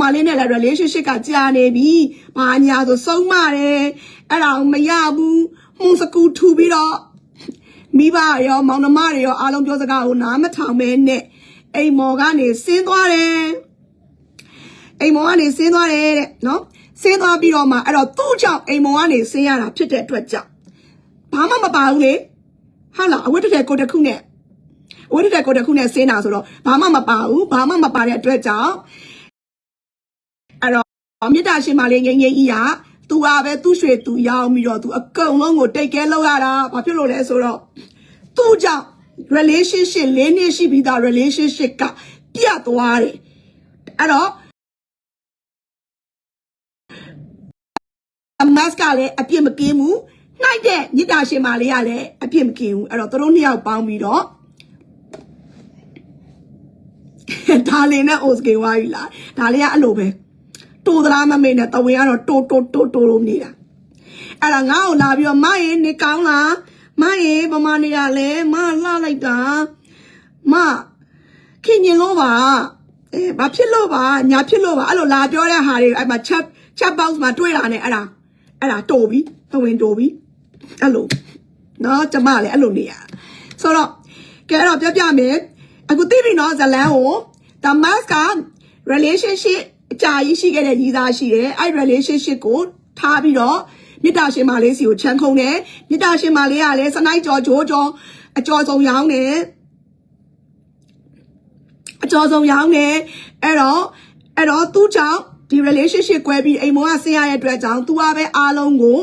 မလေးနဲ့လည်း relationship ကကြာနေပြီ။ဘာညာဆိုဆုံးမတယ်။အဲ့ဒါကိုမရဘူး။မှုစကူထူပြီးတော့မိဘရောမောင်နှမတွေရောအားလုံးပြောစကားကိုနားမထောင်မဲနဲ့အိမ်မော်ကနေဆင်းသွားတယ်။အိမ်မော်ကနေဆင်းသွားတယ်တဲ့နော်။ဆင်းသွားပြီးတော့မှအဲ့တော့သူ့ကြောင့်အိမ်မော်ကနေဆင်းရတာဖြစ်တဲ့အတွက်ကြောင့်ဘာမှမပါဘူးလေ။ဟုတ်လားအဝတ်တစ်ထည်ကိုယ်တစ်ခုနဲ့အဝတ်တစ်ထည်ကိုယ်တစ်ခုနဲ့ဆင်းတာဆိုတော့ဘာမှမပါဘူး။ဘာမှမပါတဲ့အတွက်ကြောင့်အဲ့တော့ မေတ္တာရှင်မလေးငိမ့်ငိမ့်ကြီးကသူကပဲသူ့ရွှေသူရောင်းပြီးတော့သူအကုန်လုံးကိုတိတ်ကဲလောက်ရတာဘာဖြစ်လို့လဲဆိုတော့သူ့ကြောင့် relationship လေးနှစ်ရှိပြီးသား relationship ကပြတ်သွားတယ်အဲ့တော့အမတ်ကလည်းအပြစ်မကင်းဘူးနှိုက်တဲ့မေတ္တာရှင်မလေးကလည်းအပြစ်မကင်းဘူးအဲ့တော့သူတို့နှစ်ယောက်ပေါင်းပြီးတော့ဒါလေးနဲ့ OSK ဝါယူလာဒါလေးကအဲ့လိုပဲ တိုးသလားမမေ့နဲ့တဝင်းကတော့တိုးတိုးတိုးတိုးလို့နေတာအဲ့ဒါငါ့ကိုလာပြီးတော့မရင်နေကောင်းလားမရင်ဗမာနေရလဲမလှလိုက်တာမခင်ရင်လို့ပါအဲဘာဖြစ်လို့ပါညာဖြစ်လို့ပါအဲ့လိုလာပြောတဲ့ဟာတွေအဲ့မှာ chat chat box မှာတွေ့တာနဲ့အဲ့ဒါအဲ့ဒါတိုးပြီတဝင်းတိုးပြီအဲ့လိုနော်ကျမလည်းအဲ့လိုနေရဆိုတော့ကဲအဲ့တော့ပြောပြမယ်အခုသိပြီနော်ဇလန်းကို the mask က relationship အကြာကြီးရှိခဲ့တဲ့ညီသားရှိတယ်အဲ့ relationship ကိုထားပြီးတော့မြစ်တာရှင်မလေးစီကိုချမ်းခုံတယ်မြစ်တာရှင်မလေးကလည်းစနိုက်ကြော်ဂျိုးကြော်အကြော်ဆုံးရောင်းတယ်အကြော်ဆုံးရောင်းတယ်အဲ့တော့အဲ့တော့သူ့ကြောင့်ဒီ relationship ကွဲပြီးအိမ်မောကဆင်းရတဲ့အတွက်ကြောင့်သူကပဲအားလုံးကို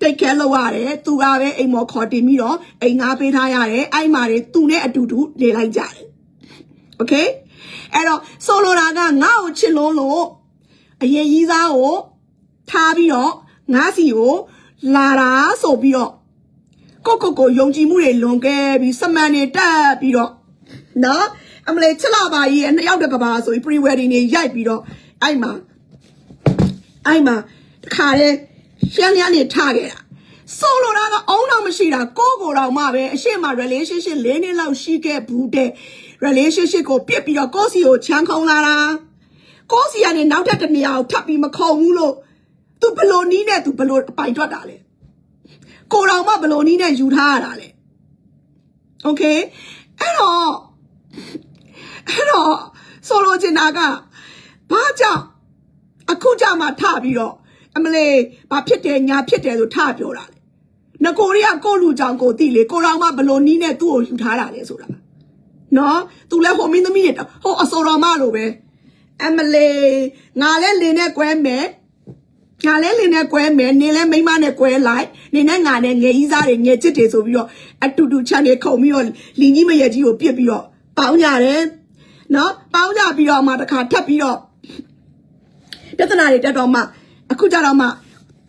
တိတ်ခဲလောက်ရတယ်သူကပဲအိမ်မောခေါ်တင်ပြီးတော့အိမ်ငါပေးထားရတယ်အဲ့မှာတွေသူနဲ့အတူတူနေလိုက်ကြတယ် okay အဲ့တော့ဆိုလိုတာကငါ့ကိုချစ်လို့လို့အရေးကြီးစားကိုထားပြီးတော့ငါစီကိုလာတာဆိုပြီးတော့ကိုကိုကိုယုံကြည်မှုတွေလွန်ခဲ့ပြီးစမန်တွေတက်ပြီးတော့နော်အမလေးချစ်လာပါကြီးရဲ့နှစ်ယောက်တကဘာဆိုပြီး pre wedding တွေရိုက်ပြီးတော့အဲ့မှာအဲ့မှာတခါတည်းရှမ်းရမ်းနေထခဲ့တာဆိုလိုတာကအုံတော့မရှိတာကိုကိုတော်မှပဲအရှိမ relationship ၄နှစ်လောက်ရှိခဲ့ဘူးတဲ့ relationship ကိုပြစ်ပြီးတော့ကိုစီကိုချမ်းခုံလာတာကိုစီကနေနောက်ထပ်တစ်နေရာကိုထပ်ပြီးမခုံဘူးလို့ तू ဘလို့နီးနဲ့ तू ဘလို့ပိုင်ထွက်တာလဲကိုတော်မှဘလို့နီးနဲ့ယူထားရတာလဲ okay အဲ့တော့အဲ့တော့ဆိုလိုချင်တာကဘာကြောင့်အခုကြမှာထပြီးတော့အမလေးဘာဖြစ်တယ်ညာဖြစ်တယ်ဆိုထပြောတာလေငကိုရီးယားကိုလူကြောင့်ကိုတိလေကိုတော်မှဘလို့နီးနဲ့သူ့ကိုယူထားတာလေဆိုတာ နော်သူလည်းဟိုမင်းသမီးတွေဟိုအစောတော်မလိုပဲအမလေးငါလည်းလင်းနဲ့ကွဲမယ်ငါလည်းလင်းနဲ့ကွဲမယ်နင်းလည်းမိန်းမနဲ့ကွဲလိုက်နင်းနဲ့ငါနဲ့ငယ်ကြီးစားတွေငယ်ချစ်တွေဆိုပြီးတော့အတူတူချန်နေခုံပြီးတော့လင်းကြီးမရဲ့ကြီးကိုပြစ်ပြီးတော့ပေါင်းကြတယ်နော်ပေါင်းကြပြီးတော့မှတခါထပ်ပြီးတော့ပြဿနာတွေတက်တော့မှအခုကြတော့မှ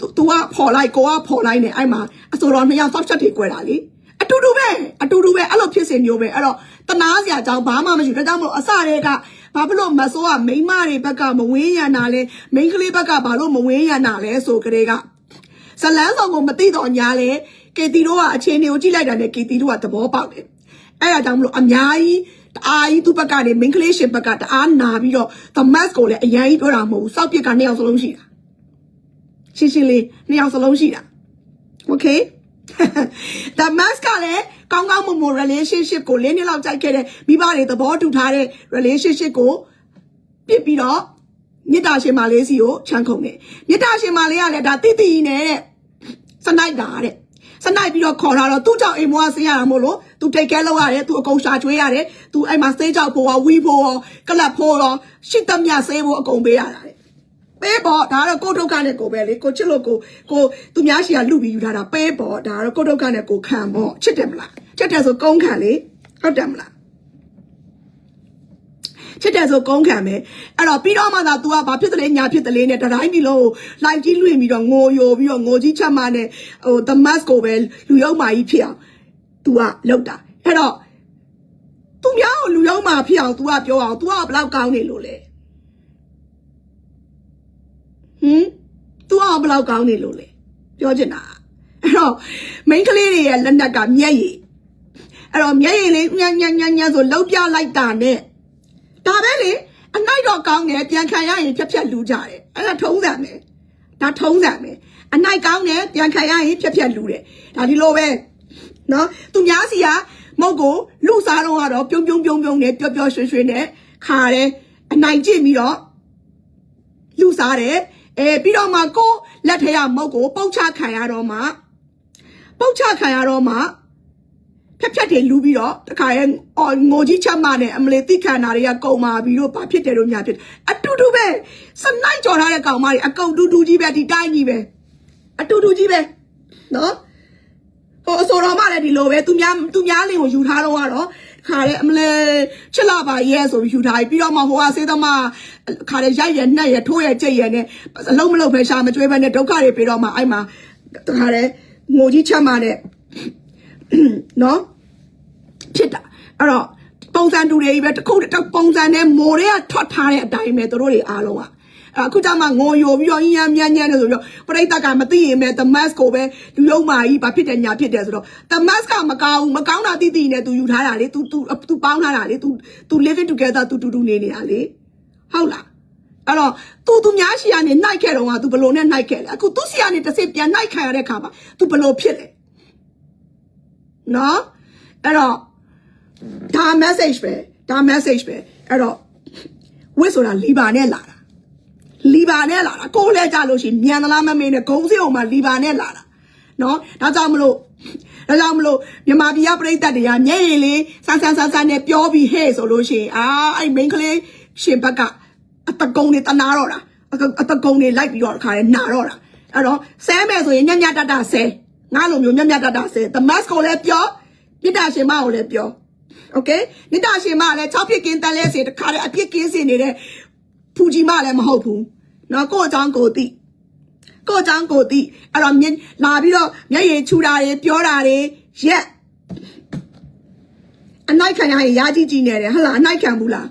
तू तू ကဖော်လိုက်ကိုကဖော်လိုက်နေအဲ့မှာအစောတော်နှစ်ယောက်ဆောက်ချက်တွေကွဲတာလေအတူတူပဲအတူတူပဲအဲ့လိုဖြစ်စဉ်မျိုးပဲအဲ့တော့ တနာစရာအကြောင်းဘာမှမရှိဘူးဒါကြောင့်မလို့အစတွေကဘာဖြစ်လို့မဆိုးကမိန်းမတွေဘက်ကမဝင်းရံတာလဲမိန်းကလေးဘက်ကဘာလို့မဝင်းရံတာလဲဆိုကြတဲ့ကဇလန်းဆောင်ကိုမသိတော့ညာလဲကေတီတို့ကအချင်းတွေကိုကြည့်လိုက်တာနဲ့ကေတီတို့ကသဘောပေါက်တယ်အဲ့ဒါကြောင့်မလို့အများကြီးတအားကြီးသူ့ဘက်ကနေမိန်းကလေးရှင်ဘက်ကတအားနာပြီးတော့ the mask ကိုလည်းအရင်ကြီးပြောတာမဟုတ်ဘူးစောက်ပြစ်ကနှစ်ယောက်စလုံးရှိတာရှင်းရှင်းလေးနှစ်ယောက်စလုံးရှိတာ okay the mask ကလည်းကောင်းကောင်းမွန်မွန် relationship ကိုလေးနှစ်လောက်ကြိုက်ခဲ့တဲ့မိဘတွေသဘောတူထားတဲ့ relationship ကိုပြစ်ပြီးတော့မေတ္တာရှင်မလေးစီကိုချမ်းခုံတယ်မေတ္တာရှင်မလေးကလည်းဒါတိတိနဲ့တဲ့စနိုက်တာတဲ့စနိုက်ပြီးတော့ခေါ်လာတော့သူ့ကြောင့်အိမ်မွားဆင်းရတာမို့လို့သူတိတ်ကဲလောက်ရတယ်သူအကုန်ရှာချွေးရတယ်သူအဲ့မှာစေးကြောက်ဖို့ရောဝီဖို့ရောကလပ်ဖို့ရောရှစ်တမြဆေးဖို့အကုန်ပေးရတာတဲ့ ပေးပေါ့ဒါကတော့ကိုယ့်ဒုက္ခနဲ့ကိုယ်ပဲလေကိုချစ်လို့ကိုကိုသူများရှိကလူပြီးယူထားတာပေးပေါ့ဒါကတော့ကိုယ့်ဒုက္ခနဲ့ကိုယ်ခံပေါ့ချစ်တယ်မလားချစ်တယ်ဆိုကုန်းခံလေဟုတ်တယ်မလားချစ်တယ်ဆိုကုန်းခံမယ်အဲ့တော့ပြီးတော့မှသာ तू ကဘာဖြစ်တယ်လဲညာဖြစ်တယ်လဲနဲ့တတိုင်းပြည်လုံးကိုလိုက်ကြီးလွှင့်ပြီးတော့ငိုယိုပြီးတော့ငိုကြီးချက်မှနဲ့ဟို the mask ကိုပဲလူယုံမာကြီးဖြစ်အောင် तू ကလောက်တာအဲ့တော့သူများကိုလူယုံမာဖြစ်အောင် तू ကပြောအောင် तू ကဘယ်လောက်ကောင်းနေလို့လဲ လောက်ကောင်းနေလို့လဲပြောချင်တာအဲ့တော့ main ကလေးတွေရဲ့လက်နက်ကမျက်ရည်အဲ့တော့မျက်ရည်လေးညံ့ညံ့ညံ့ညံ့ဆိုလှုပ်ပြလိုက်တာနဲ့ဒါပဲလေအနိုင်တော့တော့ကောင်းတယ်ပြန်ခံရရင်ဖြက်ဖြက်လူကြတယ်အဲ့ဒါထုံးစံပဲဒါထုံးစံပဲအနိုင်ကောင်းတယ်ပြန်ခံရရင်ဖြက်ဖြက်လူတယ်ဒါဒီလိုပဲနော်သူများစီကမဟုတ်ကိုလူစားတော့ကတော့ပြုံးပြုံးပြုံးပြုံးနဲ့ပျော့ပျော့ရွှင်ရွှင်နဲ့ခါတယ်အနိုင်ကျင့်ပြီးတော့လူစားတယ် အဲပြီးတော့မှကိုလက်ထရမဟုတ်ကိုပုတ်ချခံရတော့မှပုတ်ချခံရတော့မှဖြက်ဖြက်တွေလူပြီးတော့တခါရဲအော်ငိုကြီးချက်မနဲ့အမလေးတိခန္ဓာတွေကကုံမာပြီးတော့ဘာဖြစ်တယ်လို့ညာဖြစ်တယ်အတူတူပဲစနိုက်ကြော်ထားတဲ့ကောင်မတွေအကုန်တူတူကြီးပဲဒီတိုင်းကြီးပဲအတူတူကြီးပဲနော်ဟိုအစောတော်မလည်းဒီလိုပဲသူများသူများလင်ကိုယူထားတော့ကတော့ ခါရဲအမလေးချစ်လာပါရဲ့ဆိုပြီးယူထားပြီးပြီးတော့မှဟိုကစေးသမားခါရဲရိုက်ရနှက်ရထိုးရကြိတ်ရနဲ့အလုံးမလုံးပဲရှာမကျွေးပဲနဲ့ဒုက္ခတွေပြီးတော့မှအဲ့မှာခါရဲငိုကြီးချက်မနဲ့နော်ဖြစ်တာအဲ့တော့ပုံစံတူတွေပဲတစ်ခုတစ်ပုံစံနဲ့မိုးတွေကထွက်ထားတဲ့အတိုင်းပဲတို့တွေအားလုံးကအဲ့ အခုကျမှငိုယိုပြီးတော့ညံ့ညံ့ညံ့နေဆိုပြီးတော့ပရိသတ်ကမသိရင်ပဲ the mask ကိုပဲလူယုံမာကြီးဘာဖြစ်တယ်ညာဖြစ်တယ်ဆိုတော့ the mask ကမကောင်းဘူးမကောင်းတာတိတိနဲ့ तू ယူထားတာလေ तू तू तू ပေါင်းထားတာလေ तू तू living together तू တူတူနေနေတာလေဟုတ်လားအဲ့တော့ तू သူများရှိကနေနှိုက်ခဲ့တော့က तू ဘလို့နဲ့နှိုက်ခဲ့လဲအခု तू စီကနေတစ်စိပြန်နှိုက်ခံရတဲ့ခါမှာ तू ဘလို့ဖြစ်လဲနော်အဲ့တော့ ဒါ message ပဲဒါ message ပဲအဲ့တော့ဝစ်ဆိုတာလီဘာနဲ့လာတာ လီဘာနဲ့လာတာကိုယ်လဲကြလို့ရှိရင်မြန်သလားမမင်းနဲ့ဂုံစင်းအောင်မှာလီဘာနဲ့လာတာနော်ဒါကြောင့်မလို့ဒါကြောင့်မလို့မြန်မာပြည်ကပြိတ္တတွေကမျက်ရည်လေးဆန်းဆန်းဆန်းဆန်းနဲ့ပြောပြီးဟဲ့ဆိုလို့ရှိရင်အာအဲ့ main ကလေးရှင်ဘက်ကအတကုံတွေတနာတော့တာအတကုံတွေလိုက်ပြီးတော့ခါရဲနာတော့တာအဲ့တော့ဆဲမယ်ဆိုရင်ညံ့ညံ့တတဆဲငါလိုမျိုးညံ့ညံ့တတဆဲ the mask ကိုလည်းပြောပြစ်တာရှင်မကိုလည်းပြော โอเคနိတာရှင်မလည်း6ပြစ်ကင်းတန်းလဲစေတခါတည်းအပြစ်ကင်းစေနေတဲ့ ဖူကြီးမလည်းမဟုတ်ဘူးနော်ကို့အကြောင်းကိုသိကို့အကြောင်းကိုသိအဲ့တော့လာပြီးတော့မျက်ရည်ချူတာတွေပြောတာတွေရက်အနိုင်ခံရရင်ရာကြီးကြီးနေတယ်ဟဟလားအနိုင်ခံဘူးလား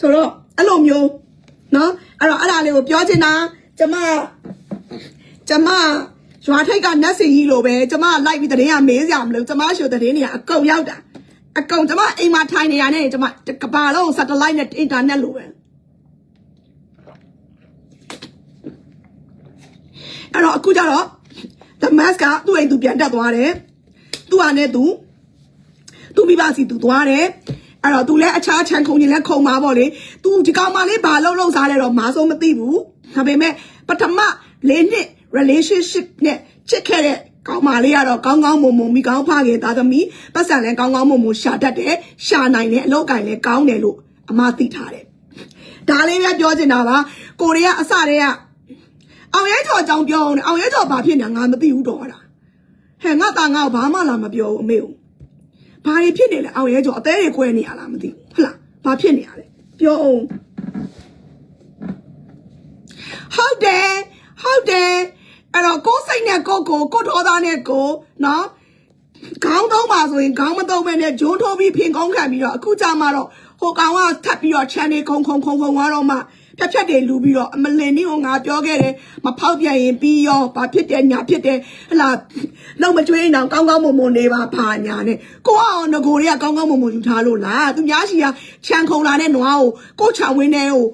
ဆိုတော့အဲ့လိုမျိုးနော်အဲ့တော့အဲ့ဒါလေးကိုပြောချင်တာကျမကျမရွာထိတ်ကနတ်စင်ကြီးလိုပဲကျမလိုက်ပြီးတရင်ကမေးစရာမလိုကျမရှို့တရင်တွေကအကုန်ရောက်တာအကုန်ကျမအိမ်မှာထိုင်နေရတဲ့ကျမကဘာလုံး satellite နဲ့ internet လိုပဲ အဲ့တော့အခုကျတော့ the mask ကသူ့အိမ်သူပြန်တက်သွားတယ်သူ့ဟာနဲ့သူသူမိဘစီသူသွားတယ်အဲ့တော့သူလည်းအခြားချန်ခုံကြီးလည်းခုံမှာပေါ့လေသူဒီကောင်မလေးဘာလုံးလုံးစားလဲတော့မာဆုံးမသိဘူးဒါပေမဲ့ပထမလေးနှစ် relationship နဲ့ချစ်ခဲ့တဲ့ကောင်မလေးကတော့ကောင်းကောင်းမွန်မွန်မိကောင်းဖခင်သားသမီးပတ်စံလည်းကောင်းကောင်းမွန်မွန်ရှာတတ်တယ်ရှာနိုင်တယ်အလောက်ကင်လည်းကောင်းတယ်လို့အမသိထားတယ်ဒါလေးပဲပြောချင်တာပါကိုရီးယားအစတည်းက အောင်ရဲကျော်အကြောင်းပြောအောင်လေအောင်ရဲကျော်ဘာဖြစ်နေငါမသိဘူးတော့လားဟဲ့ငါသားငါ့ကိုဘာမှလာမပြောဘူးအမေကိုဘာတွေဖြစ်နေလဲအောင်ရဲကျော်အသေးတွေကွဲနေရလားမသိဘူးဟုတ်လားဘာဖြစ်နေရလဲပြောအောင်ဟုတ်တယ်ဟုတ်တယ်အဲ့တော့ကိုယ်စိတ်နဲ့ကိုယ်ကိုကိုယ်တော်သားနဲ့ကိုနော်ခေါင်းသုံးပါဆိုရင်ခေါင်းမသုံးပဲနဲ့ဂျုံထိုးပြီးဖင်ကောင်းခံပြီးတော့အခုကြမှာတော့ဟိုကောင်ကထပ်ပြီးတော့ channel ခုံခုံခုံခုံသွားတော့မှ ဖြတ်ဖြတ်တွေလူပြီးတော့အမလင်မင်းကိုငါပြောခဲ့တယ်မဖောက်ပြန်ရင်ပြီးရောဘာဖြစ်တယ်ညာဖြစ်တယ်ဟလာလုံးမကျွေးအောင်ကောင်းကောင်းမွန်မွန်နေပါဘာညာနဲ့ကိုအောင်ငကိုတွေကကောင်းကောင်းမွန်မွန်ယူထားလို့လားသူများစီကခြံခုံလာတဲ့နွားကိုကိုချောင်ဝင်းတဲ့ကို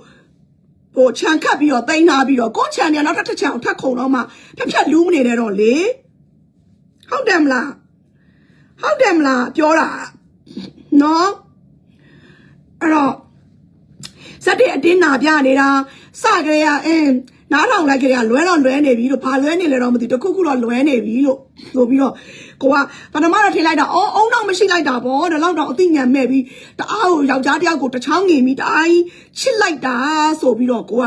ဟိုခြံခတ်ပြီးတော့တိမ့်ထားပြီးတော့ကိုခြံနေတော့တစ်ခြံကိုထပ်ခုံတော့မှဖြတ်ဖြတ်လူးမနေနဲ့တော့လေဟုတ်တယ်မလားဟုတ်တယ်မလားပြောတာနော်အဲ့တော့ စက်တဲ့အတင်းနာပြနေတာစကြရအင်းနားထောင်လိုက်ကြရလွဲတော့လွဲနေပြီလို့ဘာလွဲနေလဲတော့မသိတခုခုတော့လွဲနေပြီလို့ဆိုပြီးတော့ကိုကပထမတော့ထိလိုက်တာအော်အုံတော့မရှိလိုက်တာဗောဒါတော့တော့အသိဉာဏ်မဲ့ပြီးတအားကိုယောက်ျားတယောက်ကိုတစ်ချောင်းငင်ပြီးတအားကြီးချစ်လိုက်တာဆိုပြီးတော့ကိုက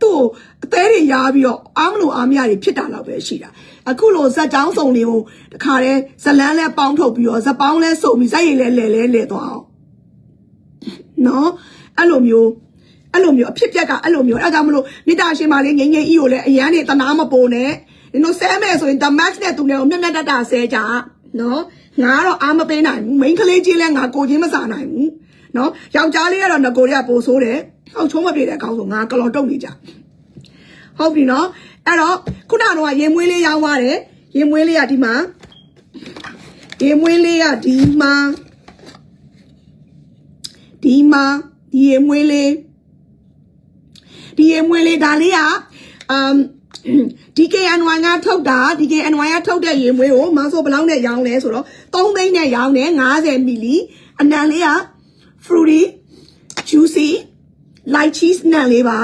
သူ့ကိုအသေးတွေရားပြီးတော့အားမလို့အားမရတွေဖြစ်တာတော့ပဲရှိတာအခုလိုဇက်ကြောင်းစုံလေးကိုတခါတည်းဇလန်းလဲပေါင်းထုတ်ပြီးတော့ဇက်ပေါင်းလဲစုံပြီးဇက်ရည်လဲလဲလဲလဲသွားအောင်နော် အဲ့လိုမျိုးအဲ့လိုမျိုးအဖြစ်ပြက်ကအဲ့လိုမျိုးအဲ့ဒါကြောင့်မလို့မိသားရှင်မလေးငိမ့်ငိမ့်ဤကိုလည်းအရန်နေတနာမပိုနဲ့နင်တို့ဆဲမယ်ဆိုရင် the max နဲ့သူနဲ့ကိုမျက်မျက်တတဆဲကြနော်ငါကတော့အားမပေးနိုင်ဘူး main ကလေးချင်းလဲငါကိုချင်းမစားနိုင်ဘူးနော်ယောက်ျားလေးကတော့ငကိုတွေကပိုဆိုးတယ်ဟောက်ချုံးမပြေတဲ့အကောင်းဆိုငါကလော်တုတ်နေကြဟုတ်ပြီနော်အဲ့တော့ခုနကတော့ရင်မွေးလေးရောင်းသွားတယ်ရင်မွေးလေးကဒီမှာရင်မွေးလေးကဒီမှာဒီမှာ ဒီရေမွေးလေးဒီရေမွေးလေးဒါလေးကအမ် DKNY ကထုတ်တာ DKNY ကထုတ်တဲ့ရေမွေးကိုမဆိုဘယ်လောက်နဲ့ရောင်းလဲဆိုတော့3သိန်းနဲ့ရောင်းတယ်90မီလီအနံလေးက fruity juicy light cheese နံလေးပါ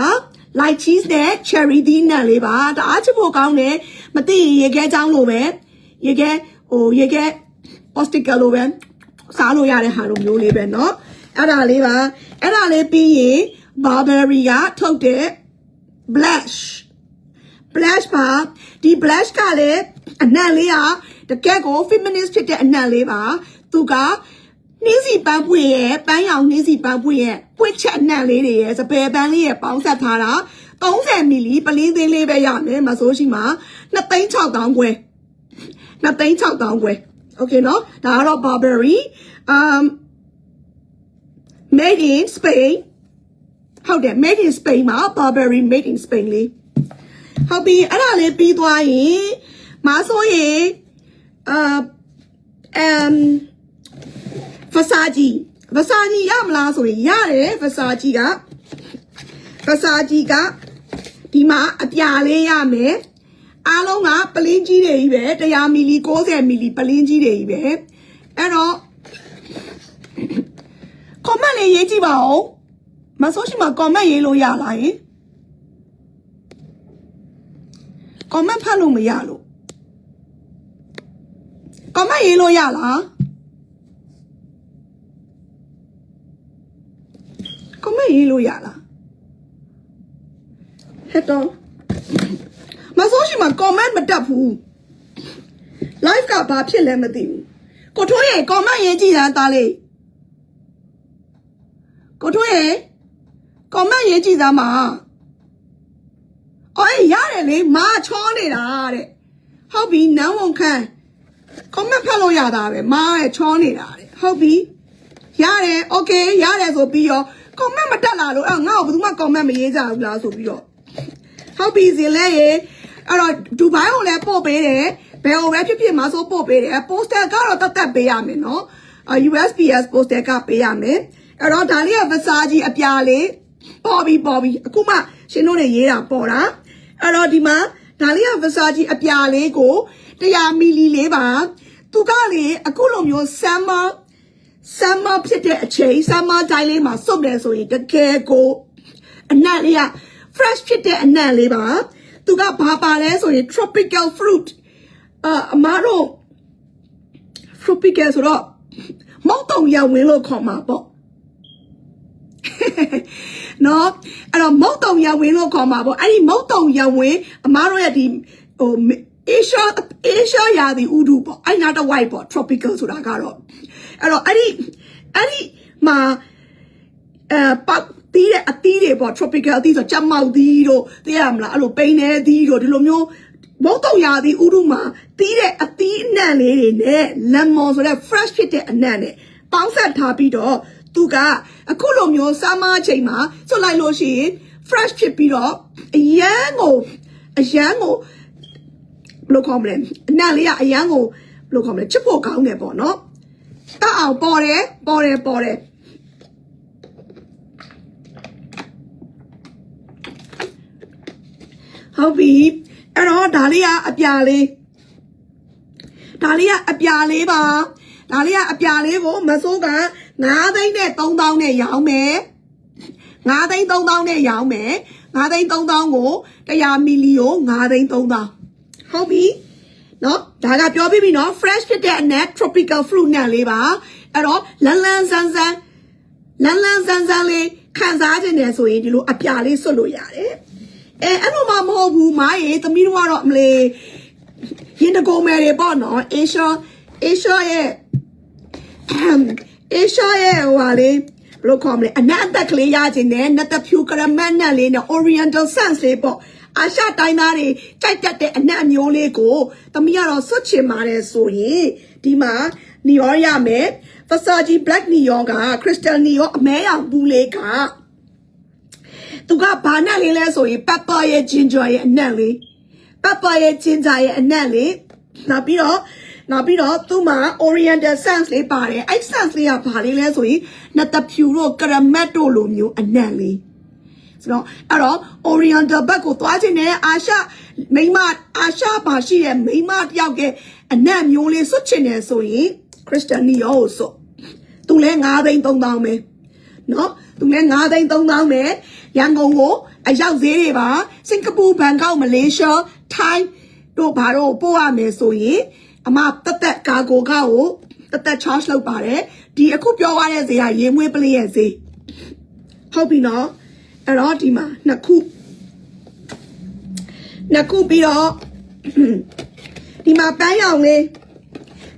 light cheese နဲ့ cherry သီးနံလေးပါတအားချစ်ဖို့ကောင်းတယ်မသိရင်ရေခဲချောင်းလိုပဲရေခဲဟိုရေခဲ postic လိုပဲစားလို့ရတဲ့ဟာလိုမျိုးလေးပဲเนาะ အဲ့ဒါလေးပါအဲ့ဒါလေးပြီးရင် Burberry ကထုတ်တဲ့ blush blush ပါဒီ blush ကလည်းအနံ့လေးကတကက်ကို feminist ဖြစ်တဲ့အနံ့လေးပါသူကနှင်းစီပန်းပွင့်ရဲ့ပန်းရောင်နှင်းစီပန်းပွင့်ရဲ့ပွင့်ချက်အနံ့လေးတွေရဲ့စပယ်ပန်းလေးရဲ့ပေါင်းဆက်ထားတာ30မီလီပလင်းသေးလေးပဲရမယ်မဆိုးရှိမှာ2သိန်း6000ခွဲ2သိန်း6000ခွဲ okay เนาะဒါကတော့ Burberry um made in Spain ဟုတ်တယ် made in Spain မှာ Burberry made in Spain လေးဟုတ်ပြီအဲ့ဒါလေးပြီးသွားရင်မဆိုးရင်အာအမ်ဖဆာဂျီဖဆာဂျီရမလားဆိုရင်ရတယ်ဖဆာဂျီကဖဆာဂျီကဒီမှာအပြာလေးရမယ်အားလုံးကပလင်းကြီးတွေကြီးပဲ100မီလီ90မီလီပလင်းကြီးတွေကြီးပဲအဲ့တော့ comment လေးရေးကြည့်ပါဦးမဆိုးရှိမှာ comment ရေးလို့ရလားယင် comment ဖတ်လို့မရလို့ comment ရေးလို့ရလား comment ရေးလို့ရလားဟဲ့တော့မဆိုးရှိမှာ comment မတက်ဘူး live ကဘာဖြစ်လဲမသိဘူးကိုထွန်းရဲ့ comment ရေးကြည့်တာသားလေး ကိုထွန်းရဲ့ comment ရေးကြည့်သားမှာ အော်အေးရတယ်လေမာချောနေတာတဲ့ဟုတ်ပြီနန်းဝန်ခန့် comment ဖတ်လို့ရတာပဲမာရဲ့ချောနေတာတဲ့ဟုတ်ပြီရတယ်โอเคရတယ်ဆိုပြီးတော့ comment မတက်လာလို့အဲ့ငါ့ကိုဘယ်သူမှ comment မရေးကြဘူးလားဆိုပြီးတော့ဟုတ်ပြီဇင်လဲရေအဲ့တော့ဒူဘိုင်းကိုလည်းပို့ပေးတယ်ဘယ်ဟိုပဲဖြစ်ဖြစ်မှာဆိုပို့ပေးတယ် poster ကတော့တတ်တတ်ပေးရမယ်နော် USPS poster ကပေးရမယ် အဲ့တော့ဒါလေးက Versace အပြာလေးပေါ်ပြီပေါ်ပြီအခုမှရှင်တို့တွေရေးတာပေါ်တာအဲ့တော့ဒီမှာဒါလေးက Versace အပြာလေးကို100မီလီလေးပါသူကလေအခုလိုမျိုး summer summer ဖြစ်တဲ့အချိန် summer တိုင်းလေးမှာစုပ်တယ်ဆိုရင်တကယ်ကိုအနံ့လေးက fresh ဖြစ်တဲ့အနံ့လေးပါသူကဘာပါလဲဆိုရင် tropical fruit အာအမားတို့ tropical ဆိုတော့မောက်တုံရဝင်လို့ခေါ်မှာပေါ့ နော်အဲ့တော့မုတ်တုံရဝင်လို့ခေါ်မှာပေါ့အဲ့ဒီမုတ်တုံရဝင်အမားတို့ရဲ့ဒီဟို Asia Asia ရာသီဥတုပေါ့အဲ့နောက်တစ် white ပေါ့ tropical ဆိုတာကတော့အဲ့တော့အဲ့ဒီအဲ့ဒီမှာအဲပတ်တီးတဲ့အသီးတွေပေါ့ tropical အသီးဆိုကြက်မောက်သီးတို့သိရမလားအဲ့လိုပိန်းနေသီးတို့ဒီလိုမျိုးမုတ်တုံရာသီဥတုမှာတီးတဲ့အသီးအနှံ့လေးတွေနဲ့ lemon ဆိုတဲ့ fresh ဖြစ်တဲ့အနှံ့နဲ့ပေါင်းဆက်ထားပြီးတော့ သူကအခုလိုမျိုးစမ်းမအချိန်မှာဆွတ်လိုက်လို့ရှိရင် fresh ဖြစ်ပြီးတော့အရန်ကိုအရန်ကိုဘယ်လိုခေါ်မလဲအနံ့လေးကအရန်ကိုဘယ်လိုခေါ်မလဲချစ်ဖို့ကောင်းတယ်ပေါ့နော်တအောင်ပေါ်တယ်ပေါ်တယ်ပေါ်တယ်ဟုတ်ပြီအဲ့တော့ဒါလေးကအပြာလေးဒါလေးကအပြာလေးပါဒါလေးကအပြာလေးကိုမစိုးက 9သိန်းနဲ့3000နဲ့ရောင်းမယ်9သိန်း3000နဲ့ရောင်းမယ်9သိန်း3000ကို100မီလီကို9သိန်း3000ဟုတ်ပြီနော်ဒါကပြောပြီးပြီနော် fresh ဖြစ်တဲ့အနက် tropical fruit နဲ့လေးပါအဲ့တော့လန်းလန်းဆန်းဆန်းလန်းလန်းဆန်းဆန်းလေးခံစားခြင်းနဲ့ဆိုရင်ဒီလိုအပြာလေးစွတ်လို့ရတယ်အဲအဲ့လိုမှမဟုတ်ဘူးမားရေသမီးတို့ကတော့မလေးရင်တကုံမယ်တွေပေါ့နော် Asia Asia ရဲ့ Asia ရဲ့ဟိုဟာလေးဘယ်လိုခေါ်မလဲအနက်အသက်ကလေးရခြင်းနဲ့နတ်တဖြူကရမတ်နဲ့လေးနဲ့ Oriental sense လေးပေါ့အာရှတိုင်းသားတွေကြိုက်တတ်တဲ့အနက်အမျိုးလေးကိုသမီးကတော့စွတ်ချင်ပါတယ်ဆိုရင်ဒီမှာ Neon ရမယ် Versace Black Neon က Crystal Neon အမဲရောင်ဘူးလေးကသူကဘာနဲ့လေးလဲဆိုရင် pepper ရဲ့ ginger ရဲ့အနက်လေး pepper ရဲ့ ginger ရဲ့အနက်လေးနောက်ပြီးတော့ နောက်ပြီးတော့သူ့မှာ oriental sense လေးပါတယ်အဲ့ sense လေးကဘာလေးလဲဆိုရင်နှစ်သက်ဖြူတို့ caramel တို့လိုမျိုးအနံ့လေးဆိုတော့အဲ့တော့ oriental ဘက်ကိုသွားခြင်းနဲ့အာရှမိန်းမအာရှပါရှိတဲ့မိန်းမတယောက်ရဲ့အနံ့မျိုးလေးစွတ်ချင်တယ်ဆိုရင် Christian Neo ကိုစွတ်သူလဲ9သိန်း3000ပဲနော်သူလဲ9သိန်း3000ပဲရန်ကုန်ကိုအရောက်ဈေးတွေပါစင်ကာပူဘန်ကောက်မလေးရှားထိုင်းတို့ဘာတို့ပို့ရမယ်ဆိုရင် အမတက်တက်ကာကိုကကိုတက်တက် charge လုပ်ပါတယ်ဒီအခုပြောရတဲ့ဈေးကရေမွေးပလေးရဲ့ဈေးဟုတ်ပြီနော်အဲ့တော့ဒီမှာနှစ်ခုနှစ်ခုပြီးတော့ဒီမှာပန်းရောင်လေး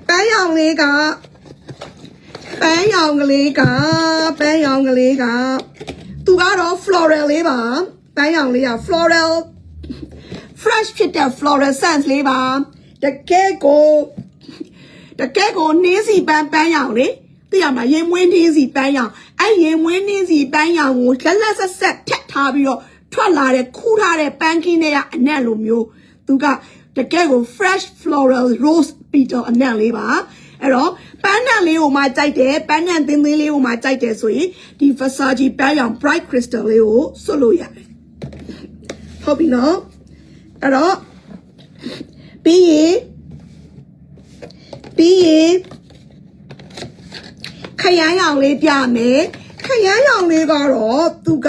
ပန်းရောင်လေးကပန်းရောင်ကလေးကပန်းရောင်ကလေးကသူကတော့ floral လေးပါပန်းရောင်လေးက floral fresh ဖြစ်တဲ့ fluorescence လေးပါ တကယ်ကိုတကယ်ကိုနှင်းစီပန်းပန်းရောင်လေသိရမှာရင်မွေးနှင်းစီပန်းရောင်အဲ့ရင်မွေးနှင်းစီပန်းရောင်ကိုလက်လက်ဆက်ဆက်ထက်ထားပြီးတော့ထွက်လာတဲ့ခူးထားတဲ့ပန်းကင်းတွေကအနက်လိုမျိုးသူကတကယ်ကို fresh floral rose petal အနက်လေးပါအဲ့တော့ပန်းနံလေးကိုမှကြိုက်တယ်ပန်းနံသင်းသင်းလေးကိုမှကြိုက်တယ်ဆိုရင်ဒီ Versace ပန်းရောင် bright crystal လေးကိုစွတ်လို့ရတယ်ဟုတ်ပြီနော်အဲ့တော့ ပြီးရင်ပြီးရင်ခရမ်းရောင်လေးပြမယ်ခရမ်းရောင်လေးကတော့သူက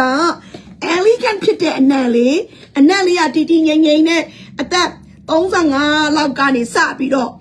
elegant ဖြစ်တဲ့အနံ့လေးအနံ့လေးကတီတီငိမ့်ငိမ့်နဲ့အသက်35လောက်ကနေစပြီးတော့